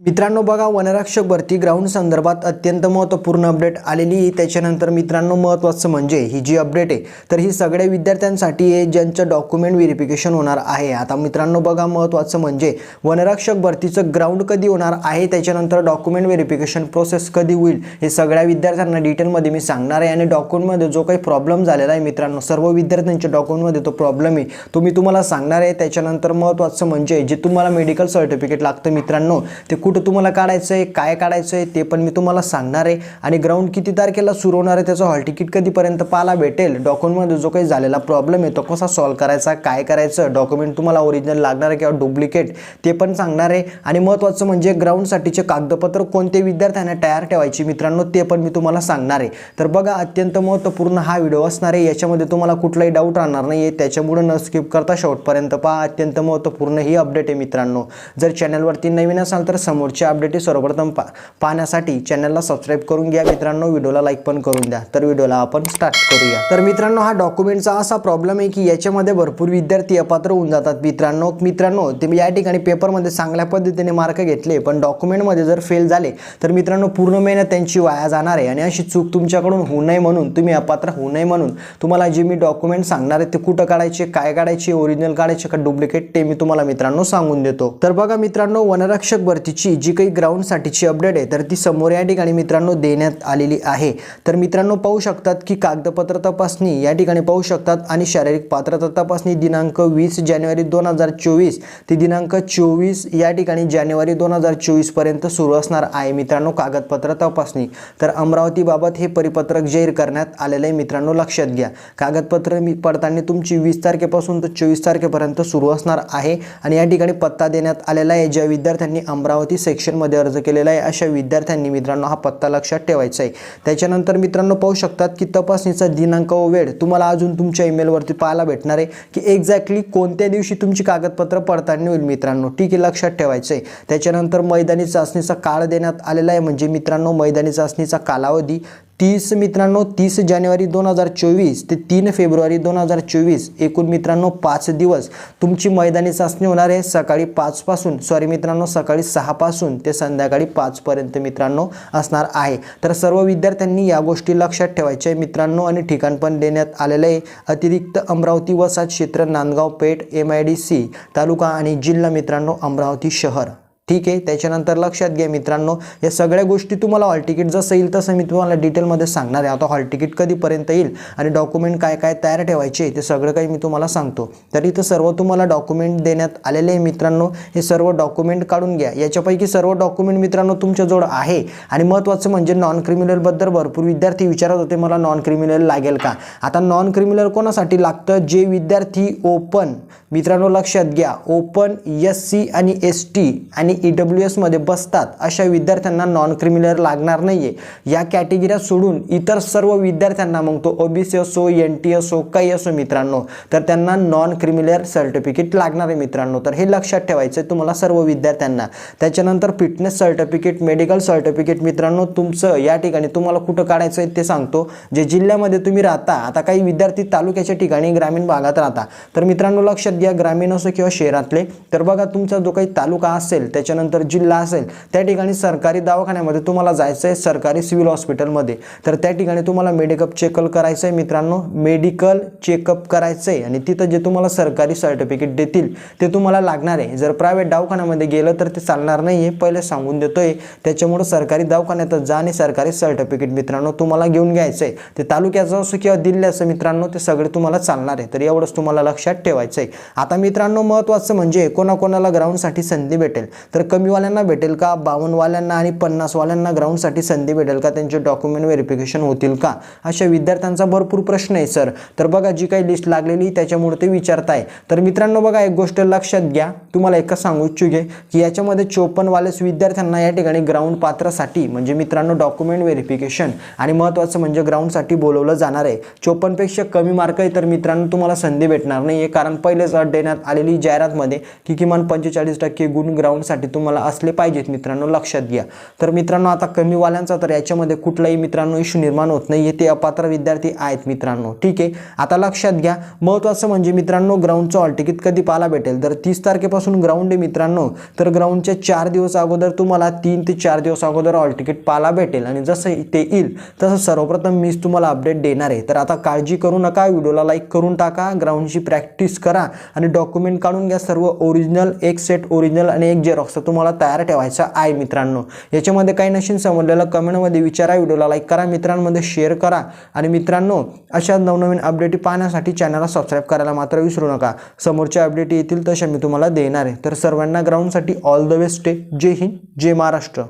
मित्रांनो बघा वनरक्षक भरती ग्राउंड संदर्भात अत्यंत महत्त्वपूर्ण अपडेट आलेली आहे. त्याच्यानंतर मित्रांनो महत्त्वाचं म्हणजे ही जी अपडेट आहे तर ही सगळ्या विद्यार्थ्यांसाठी आहे ज्यांचं डॉक्युमेंट व्हेरिफिकेशन होणार आहे. आता मित्रांनो बघा महत्त्वाचं म्हणजे वनरक्षक भरतीचं ग्राउंड कधी होणार आहे त्याच्यानंतर डॉक्युमेंट व्हेरिफिकेशन प्रोसेस कधी होईल हे सगळ्या विद्यार्थ्यांना डिटेलमध्ये मी सांगणार आहे. आणि डॉक्युमेंटमध्ये जो काही प्रॉब्लेम झालेला आहे मित्रांनो सर्व विद्यार्थ्यांच्या डॉक्युमेंटमध्ये तो प्रॉब्लेम आहे तो मी तुम्हाला सांगणार आहे. त्याच्यानंतर महत्त्वाचं म्हणजे जे तुम्हाला मेडिकल सर्टिफिकेट लागतं मित्रांनो ते कुठं तुम्हाला काढायचं आहे काय काढायचं आहे ते पण मी तुम्हाला सांगणार आहे. आणि ग्राउंड किती तारखेला सुरू होणार आहे त्याचं हॉल तिकीट कधीपर्यंत पाहायला भेटेल डॉक्युमेंटमध्ये जो काही झालेला प्रॉब्लेम आहे तो कसा सॉल्व्ह करायचा काय करायचं डॉक्युमेंट तुम्हाला ओरिजिनल लागणार आहे किंवा डुप्लिकेट ते पण सांगणार आहे. आणि महत्त्वाचं म्हणजे ग्राउंडसाठीचे कागदपत्र कोणते विद्यार्थ्यांना तयार ठेवायची मित्रांनो ते पण मी तुम्हाला सांगणार आहे. तर बघा अत्यंत महत्त्वपूर्ण हा व्हिडिओ असणार आहे. याच्यामध्ये तुम्हाला कुठलाही डाऊट राहणार नाही आहे त्याच्यामुळे न स्किप करता शेवटपर्यंत पहा. अत्यंत महत्त्वपूर्ण ही अपडेट आहे मित्रांनो. जर चॅनलवरती नवीन असाल तर समोरची अपडेट सर्वप्रथम पा पाहण्यासाठी चॅनलला सबस्क्राईब करून घ्या. मित्रांनो व्हिडिओला लाईक पण करून द्या. तर व्हिडिओला आपण स्टार्ट करूया. तर मित्रांनो हा डॉक्युमेंटचा असा प्रॉब्लेम आहे की याच्यामध्ये भरपूर विद्यार्थी अपात्र होऊन जातात. मित्रांनो मित्रांनो ते या ठिकाणी पेपरमध्ये चांगल्या पद्धतीने मार्क घेतले पण डॉक्युमेंटमध्ये जर फेल झाले तर मित्रांनो पूर्ण मेहनत त्यांची वाया जाणार आहे. आणि अशी चूक तुमच्याकडून होऊ नये म्हणून तुम्ही अपात्र होऊ नये म्हणून तुम्हाला जे मी डॉक्युमेंट सांगणार आहे ते कुठं काढायचे काय काढायचे ओरिजिनल काढायचे का डुप्लिकेट ते मी तुम्हाला मित्रांनो सांगून देतो. तर बघा मित्रांनो वनरक्षक भरतीची ची जी काही ग्राउंडसाठीची अपडेट आहे तर ती समोर या ठिकाणी मित्रांनो देण्यात आलेली आहे. तर मित्रांनो पाहू शकतात की कागदपत्र तपासणी या ठिकाणी पाहू शकतात आणि शारीरिक पात्रता तपासणी दिनांक वीस जानेवारी दोन हजार चोवीस. ती दिनांक चोवीस या ठिकाणी जानेवारी दोन हजार चोवीसपर्यंत सुरू असणार आहे मित्रांनो कागदपत्र तपासणी. तर अमरावतीबाबत हे परिपत्रक जाहीर करण्यात आलेलं आहे मित्रांनो लक्षात घ्या. कागदपत्र मी पडताना तुमची वीस तारखेपासून तर चोवीस तारखेपर्यंत सुरू असणार आहे आणि या ठिकाणी पत्ता देण्यात आलेला आहे. ज्या विद्यार्थ्यांनी अमरावती सेक्शनमध्ये अर्ज केलेला आहे. अशा विद्यार्थ्यांनी मित्रांनो हा पत्ता लक्षात ठेवायचा आहे. त्याच्यानंतर मित्रांनो पाहू शकतात की तपासणीचा दिनांक व वेळ तुम्हाला अजून तुमच्या ईमेलवरती पाहायला भेटणार आहे की एक्झॅक्टली कोणत्या दिवशी तुमची कागदपत्र पडताळणी होईल मित्रांनो. ठीक आहे लक्षात ठेवायचं आहे. त्याच्यानंतर मैदानी चाचणीचा काळ देण्यात आलेला आहे. म्हणजे मित्रांनो मैदानी चाचणीचा कालावधी तीस मित्रांनो तीस जानेवारी दोन हजार चोवीस ते तीन फेब्रुवारी दोन हजार चोवीस. एकूण मित्रांनो पाच दिवस तुमची मैदानी चाचणी होणार आहे. सकाळी पाचपासून सॉरी मित्रांनो सकाळी सहापासून ते संध्याकाळी पाचपर्यंत मित्रांनो असणार आहे. तर सर्व विद्यार्थ्यांनी या गोष्टी लक्षात ठेवायच्या आहे मित्रांनो आणि ठिकाण पण देण्यात आलेलं आहे. अतिरिक्त अमरावती वसाहत क्षेत्र Nandgaon Peth M I D C taluka आणि जिल्हा मित्रांनो अमरावती शहर. ठीक आहे त्याच्यानंतर लक्षात घ्या मित्रांनो या सगळ्या गोष्टी तुम्हाला हॉल तिकीट जसं येईल तसं मी तुम्हाला डिटेलमध्ये सांगणार आहे. आता हॉल तिकीट कधीपर्यंत येईल आणि डॉक्युमेंट काय काय तयार ठेवायचे ते सगळं काही मी तुम्हाला सांगतो. तर इथं सर्व तुम्हाला डॉक्युमेंट देण्यात आलेले आहे मित्रांनो. हे सर्व डॉक्युमेंट काढून घ्या. याच्यापैकी सर्व डॉक्युमेंट मित्रांनो तुमच्याजवळ आहे. आणि महत्त्वाचं म्हणजे नॉन क्रिमिनलबद्दल भरपूर विद्यार्थी विचारत होते मला नॉन क्रिमिनल लागेल का? आता नॉन क्रिमिनल कोणासाठी लागतं? जे विद्यार्थी ओपन मित्रांनो लक्षात घ्या ओपन एस सी आणि एस टी आणि ई डब्ल्यू एसमध्ये बसतात अशा विद्यार्थ्यांना नॉन क्रिमिनल लागणार नाही आहे या कॅटेगरीला सोडून इतर सर्व विद्यार्थ्यांना मग तो ओ बी सी असो एन टी असो काही असो मित्रांनो तर त्यांना नॉन क्रिमिनल सर्टिफिकेट लागणार आहे मित्रांनो. तर हे लक्षात ठेवायचं आहे तुम्हाला सर्व विद्यार्थ्यांना. त्याच्यानंतर फिटनेस सर्टिफिकेट मेडिकल सर्टिफिकेट मित्रांनो तुमचं या ठिकाणी तुम्हाला कुठं काढायचं आहे ते सांगतो. जे जिल्ह्यामध्ये तुम्ही राहता आता काही विद्यार्थी तालुक्याच्या ठिकाणी ग्रामीण भागात राहता. तर मित्रांनो लक्षात घ्या ग्रामीण असो किंवा शहरातले तर बघा तुमचा जो काही तालुका असेल त्याच्यानंतर जिल्हा असेल त्या ठिकाणी सरकारी दवाखान्यामध्ये तुम्हाला जायचं आहे सरकारी सिव्हिल हॉस्पिटलमध्ये. तर त्या ठिकाणी तुम्हाला मेडिकअप चेकअप करायचं आहे मित्रांनो. मेडिकल चेकअप करायचं आहे आणि तिथं जे तुम्हाला सरकारी सर्टिफिकेट देतील ते तुम्हाला लागणार आहे. जर प्रायव्हेट दवाखान्यामध्ये गेलं तर ते चालणार नाही आहे पहिले सांगून देतोय. त्याच्यामुळं सरकारी दवाखान्यातच जा आणि सरकारी सर्टिफिकेट मित्रांनो तुम्हाला घेऊन घ्यायचं आहे ते तालुक्याचं असो किंवा दिल्ल्याचं मित्रांनो ते सगळे तुम्हाला चालणार आहे. तर एवढंच तुम्हाला लक्षात ठेवायचं आहे आता मित्रांनो महत्त्वाचं म्हणजे कोणाकोणाला ग्राउंडसाठी संधी भेटेल. तर कमीवाल्यांना भेटेल का? बावनवाल्यांना आणि पन्नासवाल्यांना ग्राउंडसाठी संधी भेटेल का? त्यांचे डॉक्युमेंट व्हेरिफिकेशन होतील का? अशा विद्यार्थ्यांचा भरपूर प्रश्न आहे सर तर बघा जी काही लिस्ट लागलेली त्याच्यामुळे ते विचारताय. तर मित्रांनो बघा एक गोष्ट लक्षात घ्या. तुम्हाला एकच सांगू इच्छुक आहे की याच्यामध्ये चोपन्नवालेच विद्यार्थ्यांना या ठिकाणी ग्राउंड पात्रासाठी म्हणजे मित्रांनो डॉक्युमेंट व्हेरिफिकेशन आणि महत्त्वाचं म्हणजे ग्राउंडसाठी बोलवलं जाणार आहे. चोपन्नपेक्षा कमी मार्क आहे तर मित्रांनो तुम्हाला संधी भेटणार नाही आहे कारण पहिलेच अट देण्यात आलेली जाहिरातमध्ये की किमान पंचेचाळीस टक्के गुण ग्राउंडसाठी करण्यासाठी तुम्हाला असले पाहिजेत मित्रांनो लक्षात घ्या. तर मित्रांनो आता कमीवाल्यांचा तर याच्यामध्ये कुठलाही मित्रांनो इश्यू निर्माण होत नाही ते अपात्र विद्यार्थी आहेत मित्रांनो. ठीक आहे? आता लक्षात घ्या. महत्त्वाचं म्हणजे मित्रांनो ग्राउंडचं हॉल तिकीट कधी पाहायला भेटेल? तर तीस तारखेपासून ग्राउंड आहे मित्रांनो. तर ग्राउंडच्या चार दिवस अगोदर तुम्हाला तीन ते चार दिवस अगोदर हॉल तिकीट पाहायला भेटेल. आणि जसं ते येईल तसं सर्वप्रथम मीच तुम्हाला अपडेट देणार आहे. तर आता काळजी करू नका. व्हिडिओला लाईक करून टाका. ग्राउंडची प्रॅक्टिस करा. आणि डॉक्युमेंट काढून घ्या. सर्व ओरिजिनल एक सेट ओरिजिनल आणि एक जेरॉक्स तुम्हाला तयार ठेवायचा आहे मित्रांनो. याच्यामध्ये काही नशीन समजलेलं कमेंटमध्ये विचारा व्हिडिओला लाईक करा मित्रांमध्ये शेअर करा. आणि मित्रांनो अशा नवनवीन अपडेटी पाहण्यासाठी चॅनलला सबस्क्राईब करायला मात्र विसरू नका. समोरच्या अपडेट येतील तशा मी तुम्हाला देणार आहे. तर सर्वांना ग्राउंडसाठी ऑल द बेस्ट जय हिंद जय महाराष्ट्र.